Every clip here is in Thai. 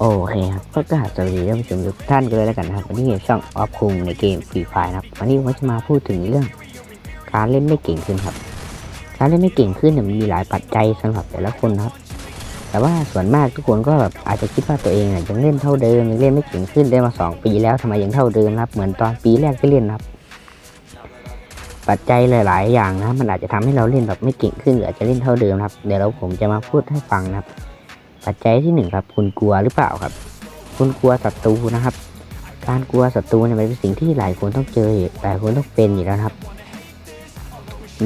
โอเคครับก็กราบสวัสดีท่านผู้ชมทุกท่านเลยแล้วกันนะครับวันนี้อยู่ช่องออฟคุงในเกมฟรีไฟนะครับวันนี้ผมจะมาพูดถึงเรื่อง การเล่นไม่เก่งขึ้นครับ การเล่นไม่เก่งขึ้นเนี่ยมันมีหลายปัจจัยสำหรับแต่ละคนครับ แต่ว่าส่วนมากทุกคนก็แบบอาจจะคิดว่าตัวเองเนี่ยยังเล่นเท่าเดิมยังเล่นไม่เก่งขึ้นได้มาสองปีแล้วทำไมยังเท่าเดิมครับ เหมือนตอนปีแรกที่เล่นครับ ปัจจัยหลาย ๆ อย่างนะมันอาจจะทำให้เราเล่นแบบไม่เก่งขึ้นหรืออาจจะเล่นเท่าเดิมครับเดี๋ยวเราผมจะมาพูดให้ฟังนะครับ ปัจจัยที่หนึ่งครับ คุณกลัวหรือเปล่าครับ คุณกลัวศัตรูนะครับ การกลัวศัตรูเนี่ยมันเป็นสิ่งที่หลายคนต้องเจอหลายคนต้องเป็นอยู่แล้วครับ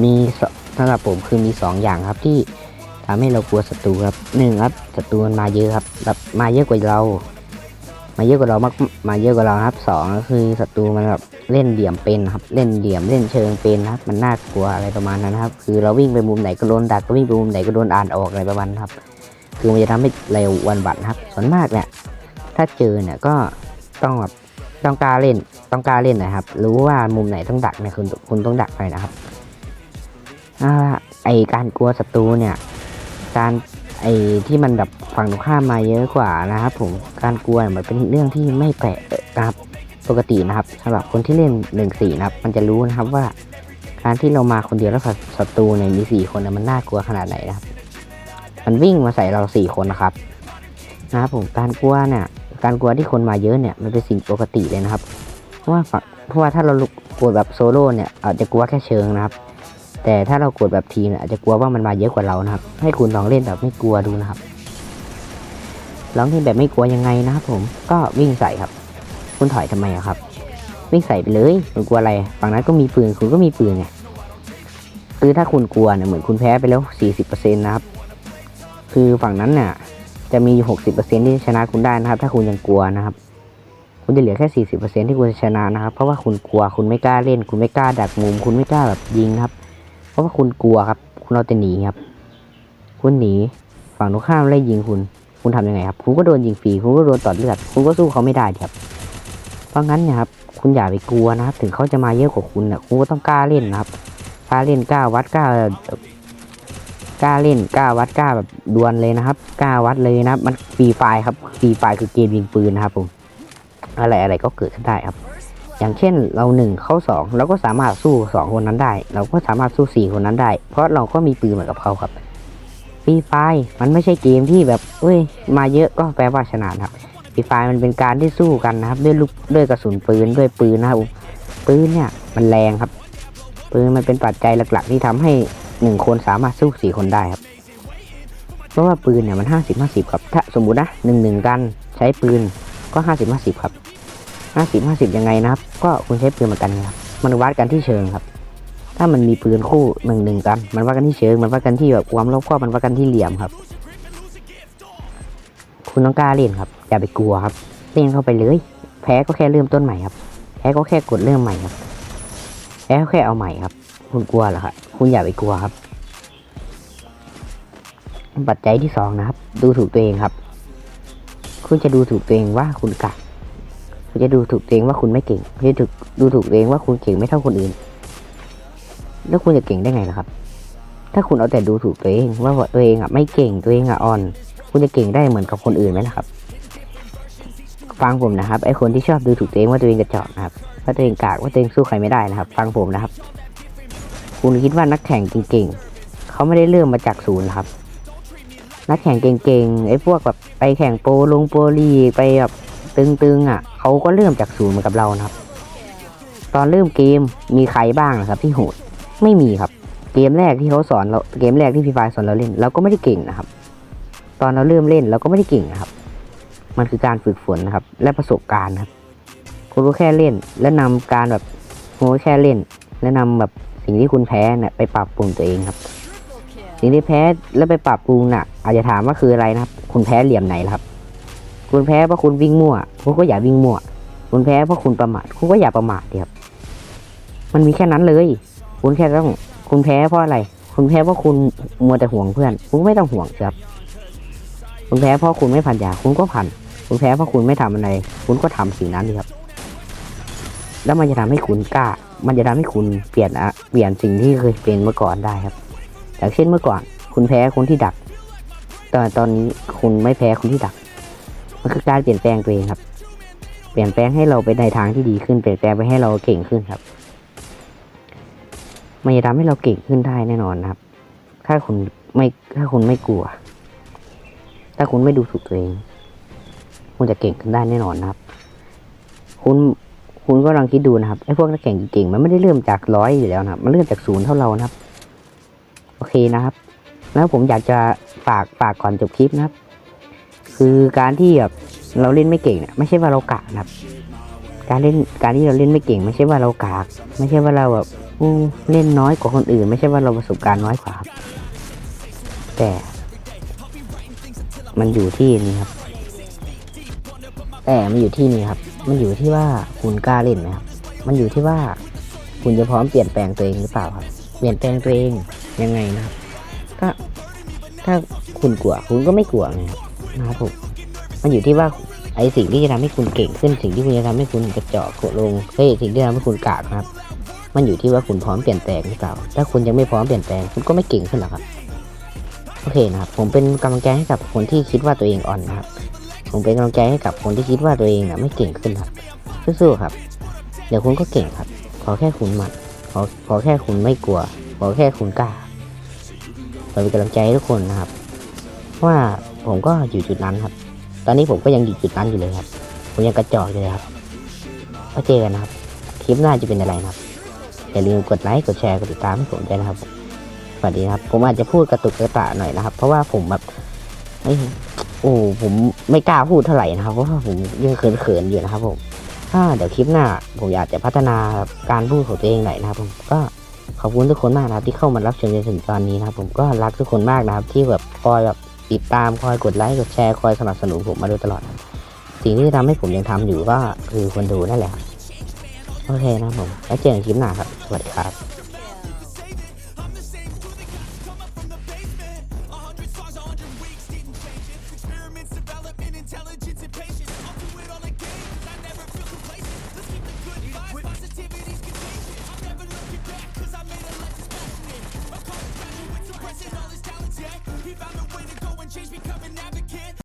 มีสสำหรับผมคือมีสองอย่างครับที่ทำให้เรากลัวศัตรูครับหนึ่งครับศัตรูมันมาเยอะครับแบบมาเยอะกว่าเรา มาเยอะกว่าเรามากมาเยอะกว่าเราครับสองก็คือศัตรูมันแบบเล่นเหลี่ยมเป็นครับ เล่นเหลี่ยมเล่นเชิงเป็นครับ มันน่ากลัวอะไรประมาณนั้นครับ คือเราวิ่งไปมุมไหนก็โดนดักก็วิ่งไปมุมไหนก็โดนอ่านออกอะไรประมาณนั้นครับ คือมันจะทำให้เร็ววันบัตรนะครับ ส่วนมากเนี่ย ถ้าเจอเนี่ยก็ต้องแบบต้องกล้าเล่นต้องกล้าเล่นนะครับ รู้ว่ามุมไหนต้องดักเนี่ยคุณคุณต้องดักไปนะครับอ่าไอการกลัวศัตรูเนี่ย การไอที่มันแบบฝั่งตรงข้ามมาเยอะกว่านะครับ ผมการกลัวเนี่ยมันเป็นเรื่องที่ไม่แปลกนะครับปกตินะครับสำหรับคนที่เล่นหนึ่งสี่นะครับ มันจะรู้นะครับว่า การที่เรามาคนเดียวแล้วศัตรูเนี่ยมีสี่คนเนี่ยมันน่ากลัวขนาดไหนนะครับ มันวิ่งมาใส่เราสี่คนนะครับนะครับผมการกลัวเนี่ย การกลัวที่คนมาเยอะเนี่ยมันเป็นสิ่งปกติเลยนะครับ เพราะว่าเพราะว่าถ้าเรากดแบบโซโล่เนี่ยอาจจะกลัวแค่เชิงนะครับ แต่ถ้าเรากดแบบทีมเนี่ยอาจจะกลัวว่ามันมาเยอะกว่าเรานะครับ ให้คุณลองเล่นแบบไม่กลัวดูนะครับลองเล่นแบบไม่กลัวยังไงนะครับผมก็วิ่งใส่ครับ คุณถอยทำไมอะครับ วิ่งใส่ไปเลยคุณกลัวอะไรฝั่งนั้นก็มีปืนคุณก็มีปืนไงคือถ้าคุณกลัวเนี่ยเหมือนคุณแพ้ไปแล้ว40%นะครับ คือฝั่งนั้นเนี่ย จะมีอยู่หกสิบเปอร์เซ็นที่ชนะคุณได้นะครับ ถ้าคุณยังกลัวนะครับ คุณจะเหลือแค่สี่สิบเปอร์เซ็นที่คุณจะชนะนะครับ เพราะว่าคุณกลัวคุณไม่กล้าเล่น คุณไม่กล้าดักมุม คุณไม่กล้าแบบยิงครับ เพราะว่าคุณกลัวครับ คุณเอาแต่หนีครับ คุณหนีฝั่งตรงข้ามไล่ยิงคุณ คุณทำยังไงครับ คุณก็โดนยิงฟรี คุณก็โดนตอดเลือด คุณก็สู้เขาไม่ได้ครับ เพราะงั้นเนี่ยครับ คุณอย่าไปกลัวนะครับ ถึงเขาจะมาเยอะกว่าคุณนี่ยคุณก็ต้องกล้าเล่นนะครับ กล้าเล่นกล้าวัดกล้า กล้าเล่นกล้าวัดกล้าแบบดวลเลยนะครับกล้าวัดเลยนะมันฟรีไฟครับฟรีไฟคือเกมยิงปืนนะครับผมอะไรอะไรก็เกิดขึ้นได้ครับ อย่างเช่นเราหนึ่งเข้าสองเราก็สามารถสู้สองคนนั้นได้ เราก็สามารถสู้สี่คนนั้นได้ เพราะเราก็มีปืนเหมือนกับเขาครับฟรีไฟมันไม่ใช่เกมที่แบบเอ้ย มาเยอะก็แปลว่าชนะครับฟรีไฟมันเป็นการที่สู้กันนะครับ ด้วยลูกด้วยกระสุนปืนด้วยปืนนะครับปืนเนี่ยมันแรงครับปืนมันเป็นปัจจัยหลัก ๆ ที่ทำให้ หนึ่งคนสามารถสู้สี่คนได้ครับ เพราะว่าปืนเนี่ยมันห้าสิบห้าสิบครับ ถ้าสมมุตินะหนึ่งหนึ่งกันใช้ปืนก็ห้าสิบห้าสิบครับห้าสิบห้าสิบยังไงนะครับ ก็คุณใช้ปืนเหมือนกันครับ มันวัดกันที่เชิงครับ ถ้ามันมีปืนคู่หนึ่งหนึ่งกัน มันวัดกันที่เชิง มันวัดกันที่แบบความรอบคอบมันวัดกันที่เหลี่ยมครับ คุณต้องกล้าเล่นครับ อย่าไปกลัวครับ เล่นเข้าไปเลย แพ้ก็แค่เริ่มต้นใหม่ครับ แพ้ก็แค่กดเริ่มใหม่ครับ แพ้ก็แค่เอาใหม่ครับ คุณกลัวเหรอครับคุณอย่าไปกลัวครับ ปัจจัยที่สองนะครับ ดูถูกตัวเองครับ คุณจะดูถูกตัวเองว่าคุณกักคุณจะดูถูกตัวเองว่าคุณไม่เก่งคุณจะถูกดูถูกตัวเองว่าคุณเก่งไม่เท่าคนอื่น แล้วคุณจะเก่งได้ไงล่ะครับ ถ้าคุณเอาแต่ดูถูกตัวเองว่าตัวเองอะไม่เก่งตัวเองอะอ่อน คุณจะเก่งได้เหมือนกับคนอื่นไหมล่ะครับ ฟังผมนะครับไอคนที่ชอบดูถูกตัวเองว่าตัวเองกระจอกนะครับว่าตัวเองกากว่าตัวเองสู้ใครไม่ได้นะครับ ฟังผมนะครับ คุณคิดว่านักแข่งเก่งๆ เขาไม่ได้เริ่มมาจากศูนย์ครับ นักแข่งเก่งๆ ไอ้พวกแบบไปแข่งโปรลงโปรลีไปแบบตึงๆอะ เขาก็เริ่มจากศูนย์เหมือนกับเรานะครับ ตอนเริ่มเกมมีใครบ้างนะครับที่โหด ไม่มีครับ เกมแรกที่เขาสอนเรา เกมแรกที่พี่ฟายสอนเราเล่น เราก็ไม่ได้เก่งนะครับ ตอนเราเริ่มเล่นเราก็ไม่ได้เก่งนะครับ มันคือการฝึกฝนนะครับ และประสบการณ์ครับ คุณก็แค่เล่น และนำการแบบคุณก็แค่เล่น และนำแบบ สิ่งที่คุณแพ้เนี่ยไปปรับปรุงตัวเองครับ สิ่งที่แพ้แล้วไปปรับปรุงน่ะ อาจจะถามว่าคืออะไรนะครับ คุณแพ้เหลี่ยมไหนล่ะครับ คุณแพ้เพราะคุณวิ่งมั่วคุณก็อย่าวิ่งมั่ว คุณแพ้เพราะคุณประมาทคุณก็อย่าประมาทดีครับ มันมีแค่นั้นเลย คุณแค่ต้อง คุณแพ้เพราะอะไร คุณแพ้เพราะคุณมัวแต่ห่วงเพื่อน คุณก็ไม่ต้องห่วงครับ คุณแพ้เพราะคุณไม่ผ่านยาคุณก็ผ่านคุณแพ้เพราะคุณไม่ทำอะไร คุณก็ทำสิ่งนั้นดีครับ แล้วมันจะทำให้คุณกล้า มันจะทำให้คุณเปลี่ยนอะเปลี่ยนสิ่งที่เคยเป็นเมื่อก่อนได้ครับ อย่างเช่นเมื่อก่อน คุณแพ้คนที่ดักแต่ตอนนี้คุณไม่แพ้คนที่ดัก มันคือการเปลี่ยนแปลงตัวเองครับ เปลี่ยนแปลงให้เราไปในทางที่ดีขึ้น เปลี่ยนแปลงไปให้เราเก่งขึ้นครับ มันจะทำให้เราเก่งขึ้นได้แน่นอนครับ ถ้าคุณไม่ ถ้าคุณไม่กลัว ถ้าคุณไม่ดูถูกตัวเอง คุณจะเก่งขึ้นได้แน่นอนครับ คุณ คุณก็ลองคิดดูนะครับไอ้พวกนักแข่งเก่งๆมันไม่ได้เริ่มจากร้อยอยู่แล้วนะครับ มันเริ่มจากศูนย์เท่าเรานะครับ โอเคนะครับ แล้วผมอยากจะฝากฝากก่อนจบคลิปนะครับ คือการที่แบบเราเล่นไม่เก่งเนี่ยไม่ใช่ว่าเรากากนะครับ การเล่นการที่เราเล่นไม่เก่ง ไม่ใช่ว่าเรากากไม่ใช่ว่าเราแบบอู้เล่นน้อยกว่าคนอื่น ไม่ใช่ว่าเราประสบการณ์น้อยกว่าครับแต่มันอยู่ที่นี่ครับแต่มันอยู่ที่นี่ครับ มันอยู่ที่ว่าคุณกล้าเล่นไหมครับ มันอยู่ที่ว่าคุณจะพร้อมเปลี่ยนแปลงตัวเองหรือเปล่าครับ เปลี่ยนแปลงตัวเองยังไงนะครับ ก็ถ้าคุณกลัวคุณก็ไม่กลัวไงครับนะครับผมมันอยู่ที่ว่าไอสิ่งที่จะทำให้คุณเก่งขึ้นสิ่งที่คุณจะทำให้คุณกระจอกโกลงเฮ้ยสิ่งที่ทำให้คุณกากนะครับ มันอยู่ที่ว่าคุณพร้อมเปลี่ยนแปลงหรือเปล่า ถ้าคุณยังไม่พร้อมเปลี่ยนแปลงคุณก็ไม่เก่งขึ้นหรอกครับ โอเคนะครับ ผมเป็นกำลังใจให้กับคนที่คิดว่าตัวเองอ่อนนะครับ ผมเป็นกำลังใจให้กับคนที่คิดว่าตัวเองน่ะไม่เก่งขึ้นครับสู้ๆครับ เดี๋ยวคุณก็เก่งครับ ขอแค่คุณหมันขอขอแค่คุณไม่กลัว ขอแค่คุณกล้าเราเป็นกำลังใจให้ทุกคนนะครับ ว่าผมก็อยู่จุดนั้นครับ ตอนนี้ผมก็ยังอยู่จุดนั้นอยู่เลยครับ ผมยังกระจอกอยู่เลยครับก็เจอกันนะครับ คลิปหน้าจะเป็นอะไรนะครับ อย่าลืมกดไลค์ กดแชร์ กดติดตามให้ผมด้วยนะครับ สวัสดีครับ ผมอาจจะพูดกระตุกกระตะหน่อยนะครับ เพราะว่าผมแบบเอ้ โอ้ผมไม่กล้าพูดเท่าไหร่นะครับเพราะว่าผมยังเขินๆอยู่นะครับผมถ้าเดี๋ยวคลิปหน้า ผมอยากจะพัฒนาการพูดของตัวเองหน่อยนะครับผมก็ขอบคุณทุกคนมากนะครับ ที่เข้ามารับชมจนถึงตอนนี้นะครับ ผมก็รักทุกคนมากนะครับ ที่แบบคอยแบบติดตามคอยกดไลค์กดแชร์คอยสนับสนุนผมมาโดยตลอด สิ่งที่ทำให้ผมยังทำอยู่ก็คือคนดูนั่นแหละ โอเคนะผม แล้วเจอกันคลิปหน้าครับ สวัสดีครับ